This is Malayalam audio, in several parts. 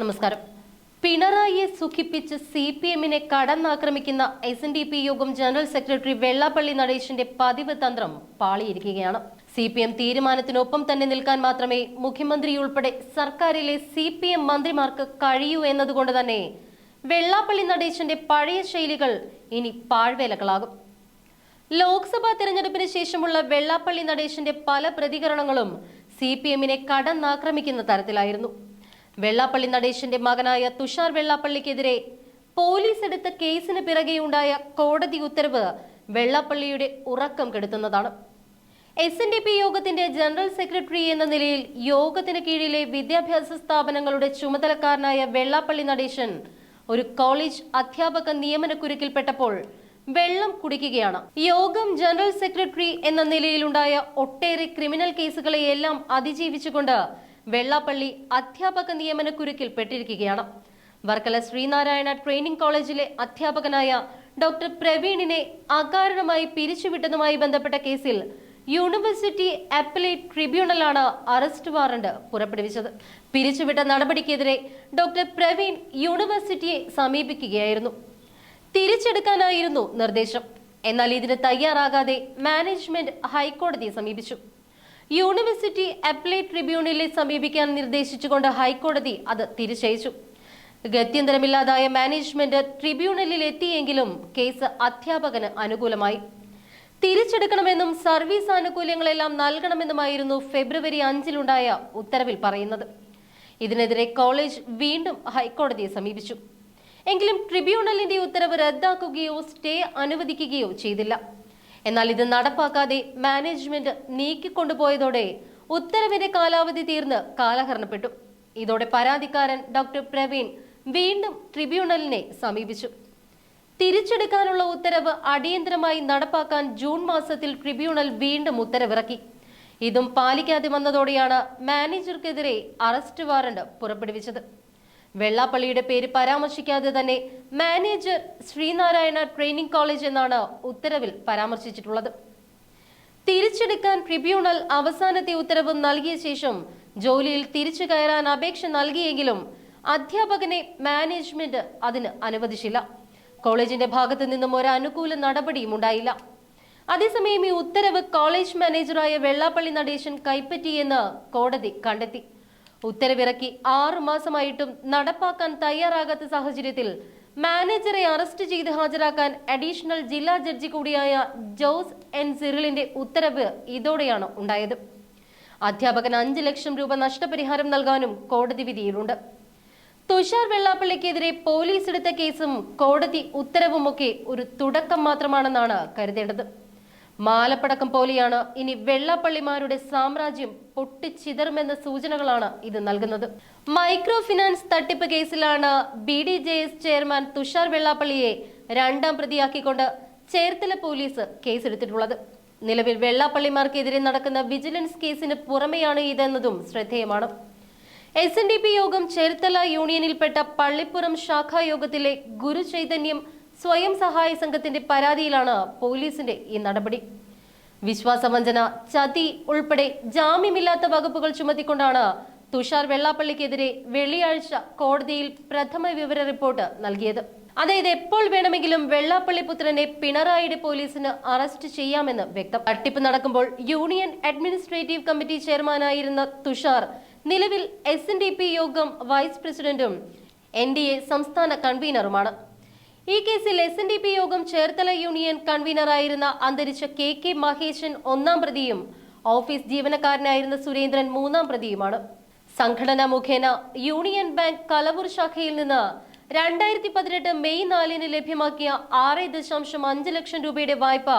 നമസ്കാരം. പിണറായിയെ സുഖിപ്പിച്ച് സി പി എമ്മിനെ കടന്നാക്രമിക്കുന്ന എസ് എൻ ഡി പി യോഗം ജനറൽ സെക്രട്ടറി വെള്ളാപ്പള്ളി നടേശന്റെ പതിവ് തന്ത്രം പാളിയിരിക്കുകയാണ്. സി പി എം തീരുമാനത്തിനൊപ്പം തന്നെ നിൽക്കാൻ മാത്രമേ മുഖ്യമന്ത്രി ഉൾപ്പെടെ സർക്കാരിലെ സി പി എം മന്ത്രിമാർക്ക് കഴിയൂ എന്നതുകൊണ്ട് തന്നെ വെള്ളാപ്പള്ളി നടേശന്റെ പഴയ ശൈലികൾ ഇനി പാഴ്വേലകളാകും. ലോക്സഭാ തെരഞ്ഞെടുപ്പിന് ശേഷമുള്ള വെള്ളാപ്പള്ളി നടേശന്റെ പല പ്രതികരണങ്ങളും സി പി എമ്മിനെ കടന്നാക്രമിക്കുന്ന തരത്തിലായിരുന്നു. വെള്ളാപ്പള്ളി നടേശന്റെ മകനായ തുഷാർ വെള്ളാപ്പള്ളിക്കെതിരെ പോലീസ് എടുത്ത കേസിന് പിറകെയുണ്ടായ കോടതി ഉത്തരവ് വെള്ളാപ്പള്ളിയുടെ ഉറക്കം കെടുത്തുന്നതാണ്. എസ് എൻ ഡി പി യോഗത്തിന്റെ ജനറൽ സെക്രട്ടറി എന്ന നിലയിൽ യോഗത്തിന് കീഴിലെ വിദ്യാഭ്യാസ സ്ഥാപനങ്ങളുടെ ചുമതലക്കാരനായ വെള്ളാപ്പള്ളി നടേശൻ ഒരു കോളേജ് അധ്യാപക നിയമനക്കുരുക്കിൽപ്പെട്ടപ്പോൾ വെള്ളം കുടിക്കുകയാണ്. യോഗം ജനറൽ സെക്രട്ടറി എന്ന നിലയിലുണ്ടായ ഒട്ടേറെ ക്രിമിനൽ കേസുകളെയെല്ലാം അതിജീവിച്ചുകൊണ്ട് വെള്ളാപ്പള്ളി അധ്യാപക നിയമനക്കുരുക്കിൽ പെട്ടിരിക്കുകയാണ്. വർക്കല ശ്രീനാരായണ ട്രെയിനിംഗ് കോളേജിലെ അധ്യാപകനായ ഡോക്ടർ പ്രവീണിനെ അകാരണമായി പിരിച്ചുവിട്ടതുമായി ബന്ധപ്പെട്ട കേസിൽ യൂണിവേഴ്സിറ്റി അപ്പലേറ്റ് ട്രിബ്യൂണലാണ് അറസ്റ്റ് വാറണ്ട് പുറപ്പെടുവിച്ചത്. പിരിച്ചുവിട്ട നടപടിക്കെതിരെ ഡോക്ടർ പ്രവീൺ യൂണിവേഴ്സിറ്റിയെ സമീപിക്കുകയായിരുന്നു. തിരിച്ചെടുക്കാനായിരുന്നു നിർദ്ദേശം. എന്നാൽ ഇതിന് തയ്യാറാകാതെ മാനേജ്മെന്റ് ഹൈക്കോടതിയെ സമീപിച്ചു. യൂണിവേഴ്സിറ്റി അപ്പലേറ്റ് ട്രിബ്യൂണലിനെ സമീപിക്കാൻ നിർദ്ദേശിച്ചുകൊണ്ട് ഹൈക്കോടതി അത് തിരിച്ചയച്ചു. ഗത്യന്തരമില്ലാതായ മാനേജ്മെന്റ് ട്രിബ്യൂണലിൽ എത്തിയെങ്കിലും കേസ് അധ്യാപകന് അനുകൂലമായി. തിരിച്ചെടുക്കണമെന്നും സർവീസ് ആനുകൂല്യങ്ങളെല്ലാം നൽകണമെന്നുമായിരുന്നു ഫെബ്രുവരി അഞ്ചിലുണ്ടായ ഉത്തരവിൽ പറയുന്നത്. ഇതിനെതിരെ കോളേജ് വീണ്ടും ഹൈക്കോടതിയെ സമീപിച്ചു. എങ്കിലും ട്രിബ്യൂണലിന്റെ ഉത്തരവ് റദ്ദാക്കുകയോ സ്റ്റേ അനുവദിക്കുകയോ ചെയ്തില്ല. എന്നാൽ ഇത് നടപ്പാക്കാതെ മാനേജ്മെന്റ് നീക്കിക്കൊണ്ടുപോയതോടെ ഉത്തരവിന്റെ കാലാവധി തീർന്ന് കാലഹരണപ്പെട്ടു. ഇതോടെ പരാതിക്കാരൻ ഡോക്ടർ പ്രവീൺ വീണ്ടും ട്രിബ്യൂണലിനെ സമീപിച്ചു. തിരിച്ചെടുക്കാനുള്ള ഉത്തരവ് അടിയന്തരമായി നടപ്പാക്കാൻ ജൂൺ മാസത്തിൽ ട്രിബ്യൂണൽ വീണ്ടും ഉത്തരവിറക്കി. ഇതും പാലിക്കാതെ വന്നതോടെയാണ് മാനേജർക്കെതിരെ അറസ്റ്റ് വാറണ്ട് പുറപ്പെടുവിച്ചത്. വെള്ളാപ്പള്ളിയുടെ പേര് പരാമർശിക്കാതെ തന്നെ മാനേജർ ശ്രീനാരായണ ട്രെയിനിങ് കോളേജ് എന്നാണ് ഉത്തരവിൽ പരാമർശിച്ചിട്ടുള്ളത്. തിരിച്ചെടുക്കാൻ ട്രിബ്യൂണൽ അവസാനത്തെ ഉത്തരവ് നൽകിയ ശേഷം ജോലിയിൽ തിരിച്ചു കയറാൻ അപേക്ഷ നൽകിയെങ്കിലും അധ്യാപകനെ മാനേജ്മെന്റ് അതിന് അനുവദിച്ചില്ല. കോളേജിന്റെ ഭാഗത്തു നിന്നും ഒരു അനുകൂല നടപടിയും ഉണ്ടായില്ല. അതേസമയം ഈ ഉത്തരവ് കോളേജ് മാനേജറായ വെള്ളാപ്പള്ളി നടേശൻ കൈപ്പറ്റിയെന്ന് കോടതി കണ്ടെത്തി. ഉത്തരവിറക്കി ആറു മാസമായിട്ടും നടപ്പാക്കാൻ തയ്യാറാകാത്ത സാഹചര്യത്തിൽ മാനേജറെ അറസ്റ്റ് ചെയ്ത് ഹാജരാക്കാൻ അഡീഷണൽ ജില്ലാ ജഡ്ജി കൂടിയായ ജോസ് എൻ സിറിലിന്റെ ഉത്തരവ് ഇതോടെയാണ് ഉണ്ടായത്. അധ്യാപകൻ അഞ്ച് ലക്ഷം രൂപ നഷ്ടപരിഹാരം നൽകാനും കോടതി വിധിയിലുണ്ട്. തുഷാർ വെള്ളാപ്പള്ളിക്കെതിരെ പോലീസ് എടുത്ത കേസും കോടതി ഉത്തരവുമൊക്കെ ഒരു തുടക്കം മാത്രമാണെന്നാണ് കരുതേണ്ടത്. മാലപ്പടക്കം പോലെയാണ് ഇനി വെള്ളാപ്പള്ളിമാരുടെ സാമ്രാജ്യം പൊട്ടിച്ചിതറുമെന്ന സൂചനകളാണ് ഇത് നൽകുന്നത്. മൈക്രോ ഫിനാൻസ് തട്ടിപ്പ് കേസിലാണ് B D J S chairman Thushar വെള്ളാപ്പള്ളിയെ രണ്ടാം പ്രതിയാക്കിക്കൊണ്ട് ചേർത്തല പോലീസ് കേസെടുത്തിട്ടുള്ളത്. നിലവിൽ വെള്ളാപ്പള്ളിമാർക്കെതിരെ നടക്കുന്ന വിജിലൻസ് കേസിന് പുറമെയാണ് ഇതെന്നതും ശ്രദ്ധേയമാണ്. എസ് എൻ ഡി പി യോഗം ചേർത്തല യൂണിയനിൽപ്പെട്ട പള്ളിപ്പുറം ശാഖാ യോഗത്തിലെ ഗുരു ചൈതന്യം സ്വയം സഹായ സംഘത്തിന്റെ പരാതിയിലാണ് പോലീസിന്റെ ഈ നടപടി. വിശ്വാസവഞ്ചന ചതി ഉൾപ്പെടെ ജാമ്യമില്ലാത്ത വകുപ്പുകൾ ചുമത്തിക്കൊണ്ടാണ് തുഷാർ വെള്ളാപ്പള്ളിക്കെതിരെ വെള്ളിയാഴ്ച കോടതിയിൽ പ്രഥമ വിവര റിപ്പോർട്ട് നൽകിയത്. അതായത് എപ്പോൾ വേണമെങ്കിലും വെള്ളാപ്പള്ളി പുത്രനെ പിണറായിയുടെ പോലീസിന് അറസ്റ്റ് ചെയ്യാമെന്ന് വ്യക്തം. തട്ടിപ്പ് നടക്കുമ്പോൾ യൂണിയൻ അഡ്മിനിസ്ട്രേറ്റീവ് കമ്മിറ്റി ചെയർമാനായിരുന്ന തുഷാർ നിലവിൽ എസ് യോഗം വൈസ് പ്രസിഡന്റും എൻ സംസ്ഥാന കൺവീനറുമാണ്. ഈ കേസിൽ എസ് എൻ ഡി പി യോഗം ചേർത്തല യൂണിയൻ കൺവീനറായിരുന്ന അന്തരിച്ച കെ കെ മഹേശൻ ഒന്നാം പ്രതിയും ഓഫീസ് ജീവനക്കാരനായിരുന്ന സുരേന്ദ്രൻ മൂന്നാം പ്രതിയുമാണ്. സംഘടന മുഖേന യൂണിയൻ ബാങ്ക് കലവൂർ ശാഖയിൽ നിന്ന് രണ്ടായിരത്തി പതിനെട്ട് മെയ് നാലിന് ലഭ്യമാക്കിയ ആറ് ദശാംശം അഞ്ച് ലക്ഷം രൂപയുടെ വായ്പ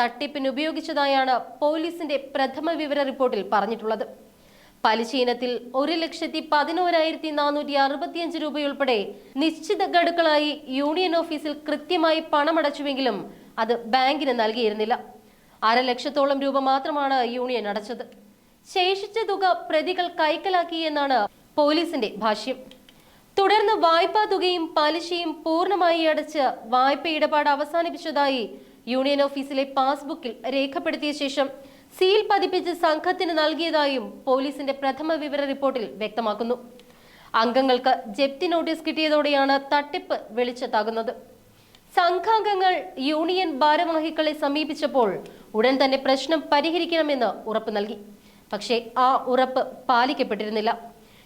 തട്ടിപ്പിന് ഉപയോഗിച്ചതായാണ് പോലീസിന്റെ പ്രഥമ വിവര റിപ്പോർട്ടിൽ പറഞ്ഞിട്ടുള്ളത്. പലിശ ഇനത്തിൽ ഒരു ലക്ഷത്തി പതിനോരായിരത്തി നാനൂറ്റി അറുപത്തിയഞ്ച് രൂപയുൾപ്പെടെ നിശ്ചിത ഗഡുക്കളായി യൂണിയൻ ഓഫീസിൽ കൃത്യമായി പണമടച്ചുവെങ്കിലും അത് ബാങ്കിന് നൽകിയിരുന്നില്ല. അര ലക്ഷത്തോളം രൂപ മാത്രമാണ് യൂണിയൻ അടച്ചത്. ശേഷിച്ച തുക പ്രതികൾ കൈക്കലാക്കി എന്നാണ് പോലീസിന്റെ ഭാഷ്യം. തുടർന്ന് വായ്പാ തുകയും പലിശയും പൂർണമായി അടച്ച് വായ്പ ഇടപാട് അവസാനിപ്പിച്ചതായി യൂണിയൻ ഓഫീസിലെ പാസ്ബുക്കിൽ രേഖപ്പെടുത്തിയ ശേഷം സീൽ പതിപ്പിച്ച് സംഘത്തിന് നൽകിയതായും പോലീസിന്റെ പ്രഥമ വിവര റിപ്പോർട്ടിൽ വ്യക്തമാക്കുന്നു. അംഗങ്ങൾക്ക് ജപ്തി നോട്ടീസ് കിട്ടിയതോടെയാണ് തട്ടിപ്പ് വെളിച്ചത്താകുന്നത്. സംഘാംഗങ്ങൾ യൂണിയൻ ഭാരവാഹികളെ സമീപിച്ചപ്പോൾ ഉടൻ തന്നെ പ്രശ്നം പരിഹരിക്കണമെന്ന് ഉറപ്പ് നൽകി. പക്ഷേ ആ ഉറപ്പ് പാലിക്കപ്പെട്ടിരുന്നില്ല.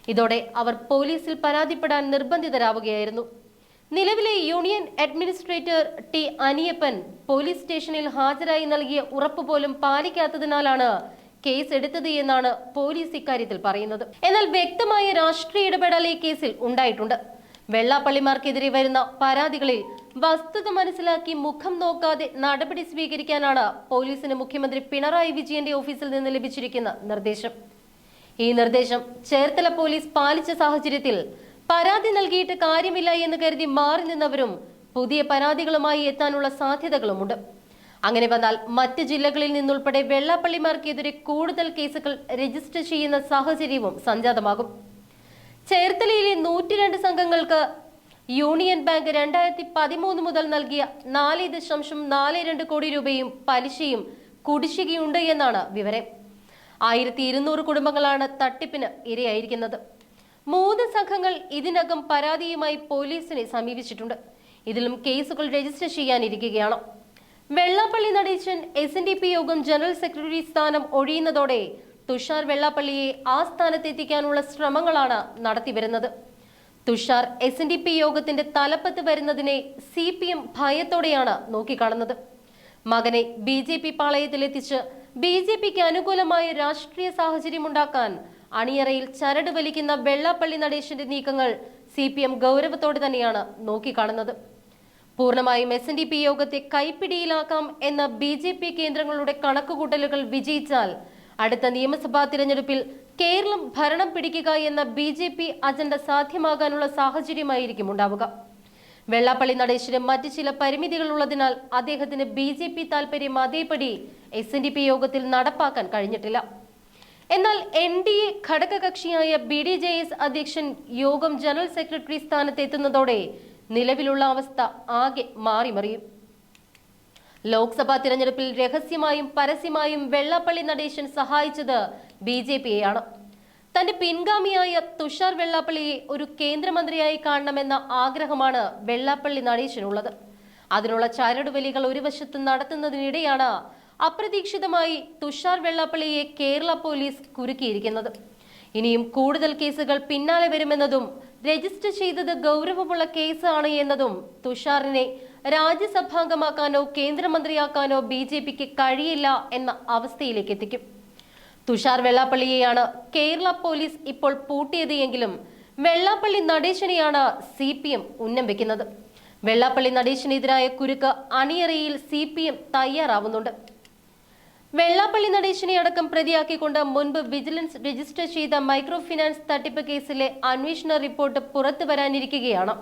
ഇതോടെ അവർ പോലീസിൽ പരാതിപ്പെടാൻ നിർബന്ധിതരാവുകയായിരുന്നു. നിലവിലെ union administrator T Aniyappan police സ്റ്റേഷനിൽ ഹാജരായി നൽകിയ ഉറപ്പ് പോലും പാലിക്കാത്തതിനാലാണ് കേസ് എടുത്തത് എന്നാണ് പോലീസ് ഇക്കാര്യത്തിൽ പറയുന്നത്. എന്നാൽ വ്യക്തമായ രാഷ്ട്രീയ ഇടപെടൽ ഈ കേസിൽ ഉണ്ടായിട്ടുണ്ട്. വെള്ളാപ്പള്ളിമാർക്കെതിരെ വരുന്ന പരാതികളിൽ വസ്തുത മനസ്സിലാക്കി മുഖം നോക്കാതെ നടപടി സ്വീകരിക്കാനാണ് പോലീസിന് മുഖ്യമന്ത്രി പിണറായി വിജയന്റെ ഓഫീസിൽ നിന്ന് ലഭിച്ചിരിക്കുന്ന നിർദ്ദേശം. ഈ നിർദ്ദേശം ചേർത്തല പോലീസ് പാലിച്ച സാഹചര്യത്തിൽ പരാതി നൽകിയിട്ട് കാര്യമില്ല എന്ന് കരുതി മാറി നിന്നവരും പുതിയ പരാതികളുമായി എത്താനുള്ള സാധ്യതകളുമുണ്ട്. അങ്ങനെ വന്നാൽ മറ്റ് ജില്ലകളിൽ നിന്നുൾപ്പെടെ വെള്ളാപ്പള്ളിമാർക്കെതിരെ കൂടുതൽ കേസുകൾ രജിസ്റ്റർ ചെയ്യുന്ന സാഹചര്യവും സംജാതമാകും. ചേർത്തലയിലെ നൂറ്റിരണ്ട് സംഘങ്ങൾക്ക് യൂണിയൻ ബാങ്ക് രണ്ടായിരത്തി പതിമൂന്ന് മുതൽ നൽകിയ നാല് ദശാംശം നാല് രണ്ട് കോടി രൂപയും പലിശയും കുടിശ്ശികയുണ്ട് എന്നാണ് വിവരം. ആയിരത്തി ഇരുന്നൂറ് കുടുംബങ്ങളാണ് തട്ടിപ്പിന് ഇരയായിരിക്കുന്നത്. മൂന്ന് സംഘങ്ങൾ ഇതിനകം പരാതിയുമായി പോലീസിനെ സമീപിച്ചിട്ടുണ്ട്. ഇതിലും കേസുകൾ register ചെയ്യാനിരിക്കുകയാണ്. Vellappally Natesan S N D P യോഗം ജനറൽ സെക്രട്ടറി സ്ഥാനം ഒഴിയുന്നതോടെ തുഷാർ വെള്ളാപ്പള്ളിയെ ആ സ്ഥാനത്തെത്തിക്കാനുള്ള ശ്രമങ്ങളാണ് നടത്തിവരുന്നത്. Thushar S N D P യോഗത്തിന്റെ തലപ്പത്ത് വരുന്നതിനെ സി പി എം ഭയത്തോടെയാണ് നോക്കിക്കാണുന്നത്. മകനെ ബി ജെ പി പാളയത്തിലെത്തിച്ച് ബി ജെ പിക്ക് അനുകൂലമായ രാഷ്ട്രീയ സാഹചര്യമുണ്ടാക്കാൻ അണിയറയിൽ ചരട് വലിക്കുന്ന വെള്ളാപ്പള്ളി നടേശന്റെ നീക്കങ്ങൾ സി പി എം ഗൗരവത്തോടെ തന്നെയാണ് നോക്കിക്കാണുന്നത്. പൂർണമായും എസ് എൻ ഡി പി യോഗത്തെ കൈപ്പിടിയിലാക്കാം എന്ന ബി ജെ പി കേന്ദ്രങ്ങളുടെ കണക്കുകൂട്ടലുകൾ വിജയിച്ചാൽ അടുത്ത നിയമസഭാ തിരഞ്ഞെടുപ്പിൽ കേരളം ഭരണം പിടിക്കുക എന്ന ബി ജെ പി അജണ്ട സാധ്യമാകാനുള്ള സാഹചര്യമായിരിക്കും ഉണ്ടാവുക. വെള്ളാപ്പള്ളി നടേശന് മറ്റ് ചില പരിമിതികൾ ഉള്ളതിനാൽ അദ്ദേഹത്തിന് ബി ജെ പി താൽപര്യം അതേപടി എസ് എൻ ഡി പി യോഗത്തിൽ നടപ്പാക്കാൻ കഴിഞ്ഞിട്ടില്ല. എന്നാൽ എൻ ഡി എ ഘടകകക്ഷിയായ ബി ഡി ജെ എസ് അധ്യക്ഷൻ യോഗം ജനറൽ സെക്രട്ടറി സ്ഥാനത്തെത്തുന്നതോടെ നിലവിലുള്ള അവസ്ഥ ആകെ മാറിമറിയും. ലോക്സഭാ തിരഞ്ഞെടുപ്പിൽ രഹസ്യമായും പരസ്യമായും വെള്ളാപ്പള്ളി നടേശൻ സഹായിച്ചത് ബി ജെ പിയെയാണ് തന്റെ പിൻഗാമിയായ തുഷാർ വെള്ളാപ്പള്ളിയെ ഒരു കേന്ദ്രമന്ത്രിയായി കാണണമെന്ന ആഗ്രഹമാണ് വെള്ളാപ്പള്ളി നടേശനുള്ളത്. അതിനുള്ള ചരടുവലികൾ ഒരു വശത്ത് നടത്തുന്നതിനിടെയാണ് അപ്രതീക്ഷിതമായി തുഷാർ വെള്ളാപ്പള്ളിയെ കേരള പോലീസ് കുരുക്കിയിരിക്കുന്നത്. ഇനിയും കൂടുതൽ കേസുകൾ പിന്നാലെ വരുമെന്നതും രജിസ്റ്റർ ചെയ്തത് ഗൗരവമുള്ള കേസാണ് എന്നതും തുഷാറിനെ രാജ്യസഭാംഗമാക്കാനോ കേന്ദ്രമന്ത്രിയാക്കാനോ ബി ജെ പിക്ക് കഴിയില്ല എന്ന അവസ്ഥയിലേക്ക് എത്തിക്കും. തുഷാർ വെള്ളാപ്പള്ളിയെയാണ് കേരള പോലീസ് ഇപ്പോൾ പൂട്ടിയത് എങ്കിലും വെള്ളാപ്പള്ളി നടേശനെയാണ് സി പി എം ഉന്നം വെക്കുന്നത്. വെള്ളാപ്പള്ളി നടേശനെതിരായ കുരുക്ക് അണിയറയിൽ സി പി എം തയ്യാറാവുന്നുണ്ട്. വെള്ളാപ്പള്ളി നടേശനെ അടക്കം പ്രതിയാക്കിക്കൊണ്ട് മുൻപ് വിജിലൻസ് രജിസ്റ്റർ ചെയ്ത മൈക്രോ ഫിനാൻസ് തട്ടിപ്പ് കേസിലെ അന്വേഷണ റിപ്പോർട്ട് പുറത്തു വരാനിരിക്കുകയാണ്.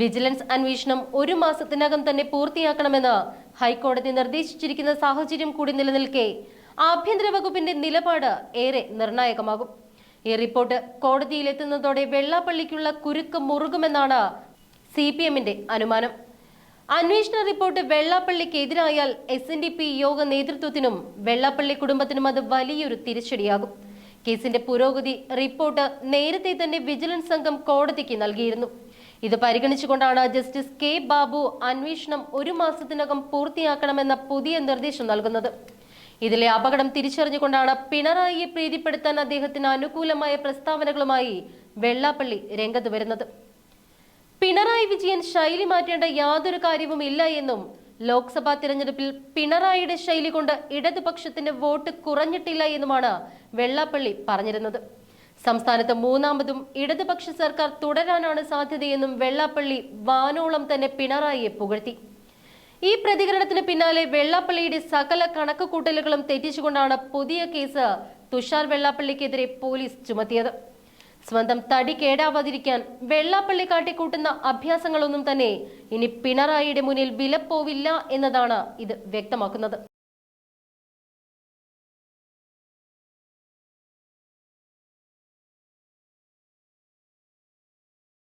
വിജിലൻസ് അന്വേഷണം ഒരു മാസത്തിനകം തന്നെ പൂർത്തിയാക്കണമെന്ന് ഹൈക്കോടതി നിർദ്ദേശിച്ചിരിക്കുന്ന സാഹചര്യം കൂടി നിലനിൽക്കെ ആഭ്യന്തര വകുപ്പിന്റെ നിലപാട് ഏറെ നിർണായകമാകും. ഈ റിപ്പോർട്ട് കോടതിയിലെത്തുന്നതോടെ വെള്ളാപ്പള്ളിക്കുള്ള കുരുക്ക് മുറുകുമെന്നാണ് സി പി അനുമാനം. അന്വേഷണ റിപ്പോർട്ട് വെള്ളാപ്പള്ളിക്കെതിരായാൽ എസ് എൻ ഡി പി യോഗ നേതൃത്വത്തിനും വെള്ളാപ്പള്ളി കുടുംബത്തിനും അത് വലിയൊരു തിരിച്ചടിയാകും. കേസിന്റെ പുരോഗതി റിപ്പോർട്ട് നേരത്തെ തന്നെ വിജിലൻസ് സംഘം കോടതിക്ക് നൽകിയിരുന്നു. ഇത് പരിഗണിച്ചുകൊണ്ടാണ് ജസ്റ്റിസ് കെ ബാബു അന്വേഷണം ഒരു മാസത്തിനകം പൂർത്തിയാക്കണമെന്ന പുതിയ നിർദ്ദേശം നൽകുന്നത്. ഇതിലെ അപകടം തിരിച്ചറിഞ്ഞുകൊണ്ടാണ് പിണറായിയെ പ്രീതിപ്പെടുത്താൻ അദ്ദേഹത്തിന് അനുകൂലമായ പ്രസ്താവനകളുമായി വെള്ളാപ്പള്ളി രംഗത്ത് വരുന്നത്. പിണറായി വിജയൻ ശൈലി മാറ്റേണ്ട യാതൊരു കാര്യവും ഇല്ല എന്നും ലോക്സഭാ തിരഞ്ഞെടുപ്പിൽ പിണറായിയുടെ ശൈലി കൊണ്ട് ഇടതുപക്ഷത്തിന്റെ വോട്ട് കുറഞ്ഞിട്ടില്ല എന്നുമാണ് വെള്ളാപ്പള്ളി പറഞ്ഞിരുന്നത്. സംസ്ഥാനത്ത് മൂന്നാമതും ഇടതുപക്ഷ സർക്കാർ തുടരാനാണ് സാധ്യതയെന്നും വെള്ളാപ്പള്ളി വാനോളം തന്നെ പിണറായിയെ പുകഴ്ത്തി. ഈ പ്രതികരണത്തിന് പിന്നാലെ വെള്ളാപ്പള്ളിയുടെ സകല കണക്കുകൂട്ടലുകളും തെറ്റിച്ചുകൊണ്ടാണ് പുതിയ കേസ് തുഷാർ വെള്ളാപ്പള്ളിക്കെതിരെ പോലീസ് ചുമത്തിയത്. സ്വന്തം തടി കേടാവാതിരിക്കാൻ വെള്ളാപ്പള്ളി കാട്ടിക്കൂട്ടുന്ന അഭ്യാസങ്ങളൊന്നും തന്നെ ഇനി പിണറായിയുടെ മുന്നിൽ വിലപ്പോവില്ല എന്നതാണ് ഇത് വ്യക്തമാക്കുന്നത്.